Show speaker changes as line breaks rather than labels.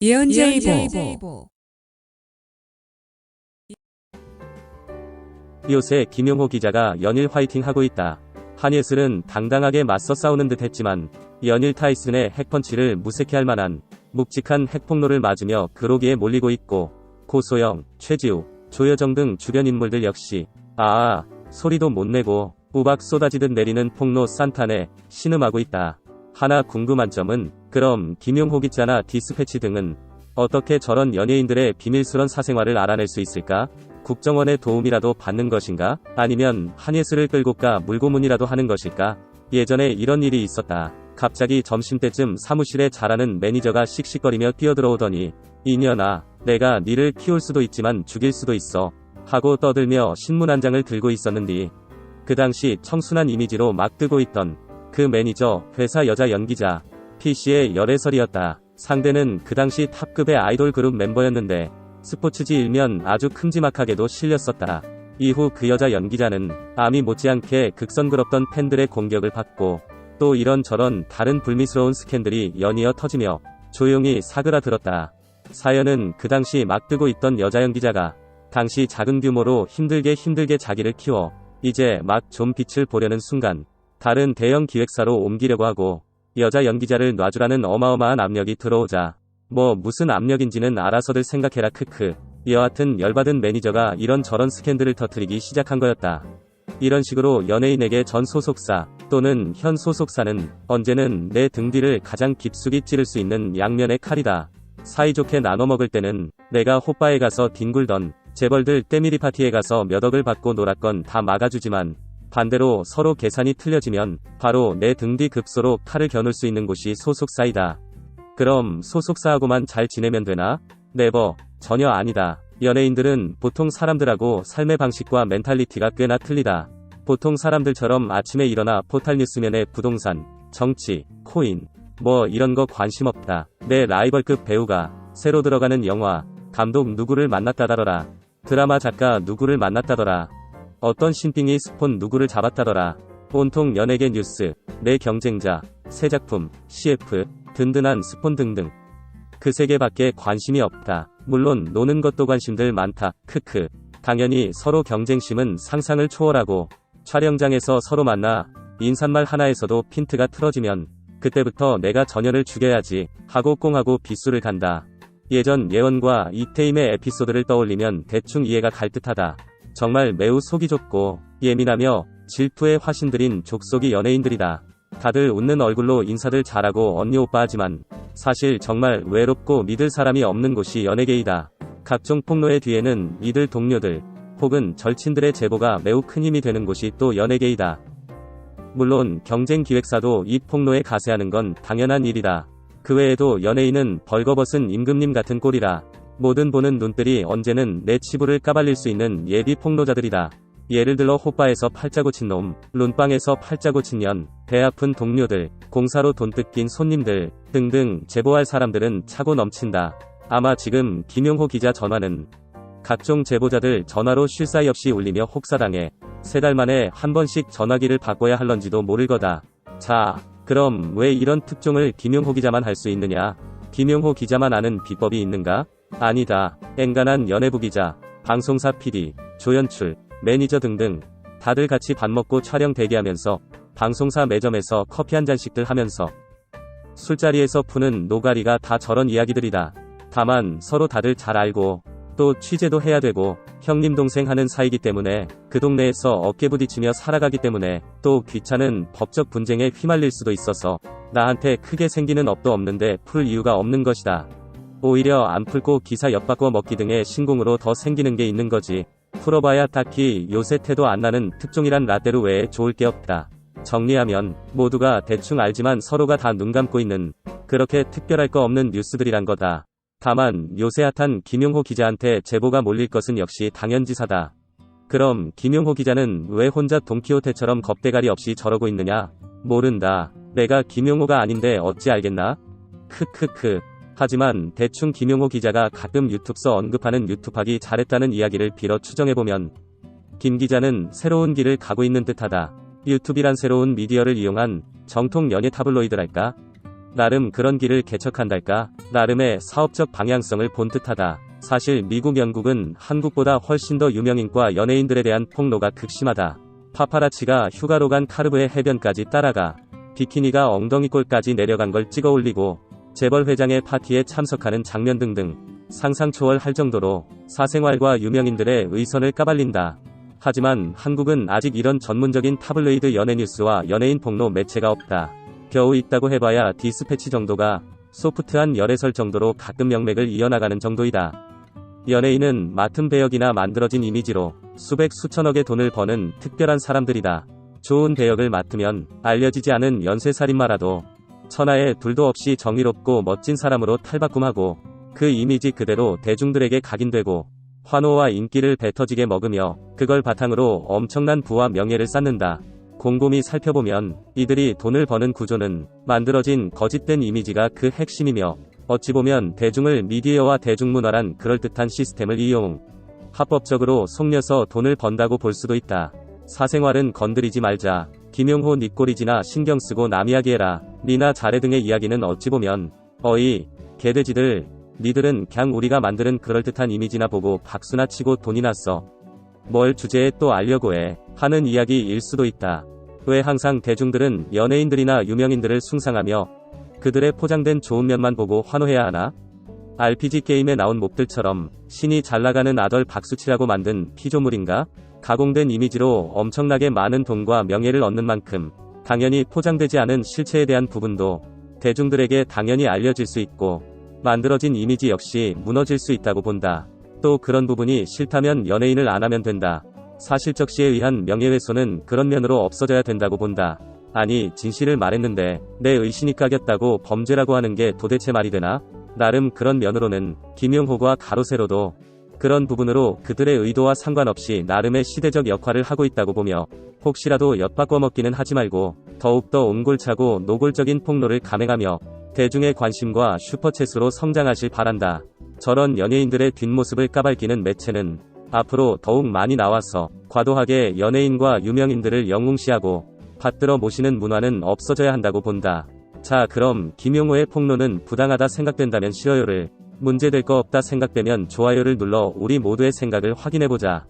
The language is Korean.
예언제이보
요새 김용호 기자가 연일 화이팅 하고 있다. 한예슬은 당당하게 맞서 싸우는 듯 했지만 연일 타이슨의 핵펀치를 무색해 할 만한 묵직한 핵폭로를 맞으며 그로기에 몰리고 있고 고소영, 최지우, 조여정 등 주변 인물들 역시 아아 소리도 못 내고 우박 쏟아지듯 내리는 폭로 산탄에 신음하고 있다. 하나 궁금한 점은 그럼 김용호 기자나 디스패치 등은 어떻게 저런 연예인들의 비밀스런 사생활을 알아낼 수 있을까? 국정원의 도움이라도 받는 것인가? 아니면 한예슬을 끌고 가 물고문이라도 하는 것일까? 예전에 이런 일이 있었다. 갑자기 점심때쯤 사무실에 잘하는 매니저가 씩씩거리며 뛰어들어오더니 이년아, 내가 니를 키울 수도 있지만 죽일 수도 있어. 하고 떠들며 신문 한 장을 들고 있었는디. 그 당시 청순한 이미지로 막 뜨고 있던 그 매니저, 회사 여자 연기자, PC의 열애설이었다. 상대는 그 당시 탑급의 아이돌 그룹 멤버였는데 스포츠지 일면 아주 큼지막하게도 실렸었다. 이후 그 여자 연기자는 암이 못지않게 극성그럽던 팬들의 공격을 받고 또 이런저런 다른 불미스러운 스캔들이 연이어 터지며 조용히 사그라들었다. 사연은 그 당시 막 뜨고 있던 여자 연기자가 당시 작은 규모로 힘들게 힘들게 자기를 키워 이제 막 좀 빛을 보려는 순간 다른 대형 기획사로 옮기려고 하고 여자 연기자를 놔주라는 어마어마한 압력이 들어오자 뭐 무슨 압력인지는 알아서들 생각해라 크크 여하튼 열받은 매니저가 이런저런 스캔들을 터뜨리기 시작한 거였다. 이런 식으로 연예인에게 전 소속사 또는 현 소속사는 언제는 내 등 뒤를 가장 깊숙이 찌를 수 있는 양면의 칼이다. 사이좋게 나눠 먹을 때는 내가 호빠에 가서 뒹굴던 재벌들 때밀이 파티에 가서 몇 억을 받고 놀았건 다 막아주지만 반대로 서로 계산이 틀려지면 바로 내 등 뒤 급소로 칼을 겨눌 수 있는 곳이 소속사이다. 그럼 소속사하고만 잘 지내면 되나? 네버, 전혀 아니다. 연예인들은 보통 사람들하고 삶의 방식과 멘탈리티가 꽤나 틀리다. 보통 사람들처럼 아침에 일어나 포탈 뉴스면에 부동산, 정치, 코인, 뭐 이런 거 관심 없다. 내 라이벌급 배우가 새로 들어가는 영화, 감독 누구를 만났다더라. 드라마 작가 누구를 만났다더라. 어떤 신빙이 스폰 누구를 잡았다더라. 온통 연예계 뉴스, 내 경쟁자, 새 작품, CF, 든든한 스폰 등등. 그 세계밖에 관심이 없다. 물론 노는 것도 관심들 많다. 크크. 당연히 서로 경쟁심은 상상을 초월하고 촬영장에서 서로 만나 인사말 하나에서도 핀트가 틀어지면 그때부터 내가 전열을 죽여야지 하고 꽁하고 비수를 간다. 예전 예언과 이태임의 에피소드를 떠올리면 대충 이해가 갈 듯하다. 정말 매우 속이 좁고 예민하며 질투의 화신들인 족속이 연예인들이다. 다들 웃는 얼굴로 인사들 잘하고 언니 오빠 하지만 사실 정말 외롭고 믿을 사람이 없는 곳이 연예계이다. 각종 폭로의 뒤에는 믿을 동료들 혹은 절친들의 제보가 매우 큰 힘이 되는 곳이 또 연예계이다. 물론 경쟁 기획사도 이 폭로에 가세하는 건 당연한 일이다. 그 외에도 연예인은 벌거벗은 임금님 같은 꼴이라 모든 보는 눈들이 언제는 내 치부를 까발릴 수 있는 예비 폭로자들이다. 예를 들어 호빠에서 팔자 고 친 놈, 룬빵에서 팔자 고 친 년, 배 아픈 동료들, 공사로 돈 뜯긴 손님들 등등 제보할 사람들은 차고 넘친다. 아마 지금 김용호 기자 전화는 각종 제보자들 전화로 쉴 사이 없이 울리며 혹사당해 세 달 만에 한 번씩 전화기를 바꿔야 할런지도 모를 거다. 자, 그럼 왜 이런 특종을 김용호 기자만 할 수 있느냐? 김용호 기자만 아는 비법이 있는가? 아니다. 앵간한 연예부 기자, 방송사 PD, 조연출, 매니저 등등 다들 같이 밥 먹고 촬영 대기하면서 방송사 매점에서 커피 한 잔씩들 하면서 술자리에서 푸는 노가리가 다 저런 이야기들이다. 다만 서로 다들 잘 알고 또 취재도 해야 되고 형님 동생 하는 사이기 때문에 그 동네에서 어깨 부딪히며 살아가기 때문에 또 귀찮은 법적 분쟁에 휘말릴 수도 있어서 나한테 크게 생기는 업도 없는데 풀 이유가 없는 것이다. 오히려 안 풀고 기사 엿바꿔 먹기 등의 신공으로 더 생기는 게 있는 거지. 풀어봐야 딱히 요새 태도 안 나는 특종이란 라떼루 외에 좋을 게 없다. 정리하면 모두가 대충 알지만 서로가 다 눈 감고 있는 그렇게 특별할 거 없는 뉴스들이란 거다. 다만 요새 핫한 김용호 기자한테 제보가 몰릴 것은 역시 당연지사다. 그럼 김용호 기자는 왜 혼자 돈키호테처럼 겁대가리 없이 저러고 있느냐? 모른다. 내가 김용호가 아닌데 어찌 알겠나? 크크크. 하지만 대충 김용호 기자가 가끔 유튜브서 언급하는 유튜브하기 잘했다는 이야기를 빌어 추정해보면 김 기자는 새로운 길을 가고 있는 듯하다. 유튜브란 새로운 미디어를 이용한 정통 연예 타블로이드랄까? 나름 그런 길을 개척한달까? 나름의 사업적 방향성을 본 듯하다. 사실 미국 영국은 한국보다 훨씬 더 유명인과 연예인들에 대한 폭로가 극심하다. 파파라치가 휴가로 간 카르브의 해변까지 따라가 비키니가 엉덩이꼴까지 내려간 걸 찍어 올리고 재벌 회장의 파티에 참석하는 장면 등등 상상 초월할 정도로 사생활과 유명인들의 의선을 까발린다. 하지만 한국은 아직 이런 전문적인 타블로이드 연예 뉴스와 연예인 폭로 매체가 없다. 겨우 있다고 해봐야 디스패치 정도가 소프트한 열애설 정도로 가끔 명맥을 이어나가는 정도이다. 연예인은 맡은 배역이나 만들어진 이미지로 수백 수천억의 돈을 버는 특별한 사람들이다. 좋은 배역을 맡으면 알려지지 않은 연쇄살인마라도 천하에 둘도 없이 정의롭고 멋진 사람으로 탈바꿈하고 그 이미지 그대로 대중들에게 각인되고 환호와 인기를 뱉어지게 먹으며 그걸 바탕으로 엄청난 부와 명예를 쌓는다. 곰곰이 살펴보면 이들이 돈을 버는 구조는 만들어진 거짓된 이미지가 그 핵심이며 어찌 보면 대중을 미디어와 대중문화란 그럴듯한 시스템을 이용 합법적으로 속려서 돈을 번다고 볼 수도 있다. 사생활은 건드리지 말자. 김용호 니꼬리지나 신경 쓰고 남 이야기 해라. 니나 자레 등의 이야기는 어찌 보면 어이 개돼지들 니들은 그냥 우리가 만드는 그럴듯한 이미지나 보고 박수나 치고 돈이나 써. 뭘 주제에 또 알려고 해 하는 이야기일 수도 있다. 왜 항상 대중들은 연예인들이나 유명인들을 숭상하며 그들의 포장된 좋은 면만 보고 환호해야 하나? RPG 게임에 나온 몹들처럼 신이 잘 나가는 아덜 박수치라고 만든 피조물인가? 가공된 이미지로 엄청나게 많은 돈과 명예를 얻는 만큼 당연히 포장되지 않은 실체에 대한 부분도 대중들에게 당연히 알려질 수 있고 만들어진 이미지 역시 무너질 수 있다고 본다. 또 그런 부분이 싫다면 연예인을 안 하면 된다. 사실적 시에 의한 명예훼손은 그런 면으로 없어져야 된다고 본다. 아니 진실을 말했는데 내 의신이 까겼다고 범죄라고 하는 게 도대체 말이 되나? 나름 그런 면으로는 김용호가 가로세로도 그런 부분으로 그들의 의도와 상관없이 나름의 시대적 역할을 하고 있다고 보며 혹시라도 엿바꿔 먹기는 하지 말고 더욱더 옹골차고 노골적인 폭로를 감행하며 대중의 관심과 슈퍼챗으로 성장하실 바란다. 저런 연예인들의 뒷모습을 까발기는 매체는 앞으로 더욱 많이 나와서 과도하게 연예인과 유명인들을 영웅시하고 받들어 모시는 문화는 없어져야 한다고 본다. 자 그럼 김용호의 폭로는 부당하다 생각된다면 싫어요를 문제될 거 없다 생각되면 좋아요를 눌러 우리 모두의 생각을 확인해보자.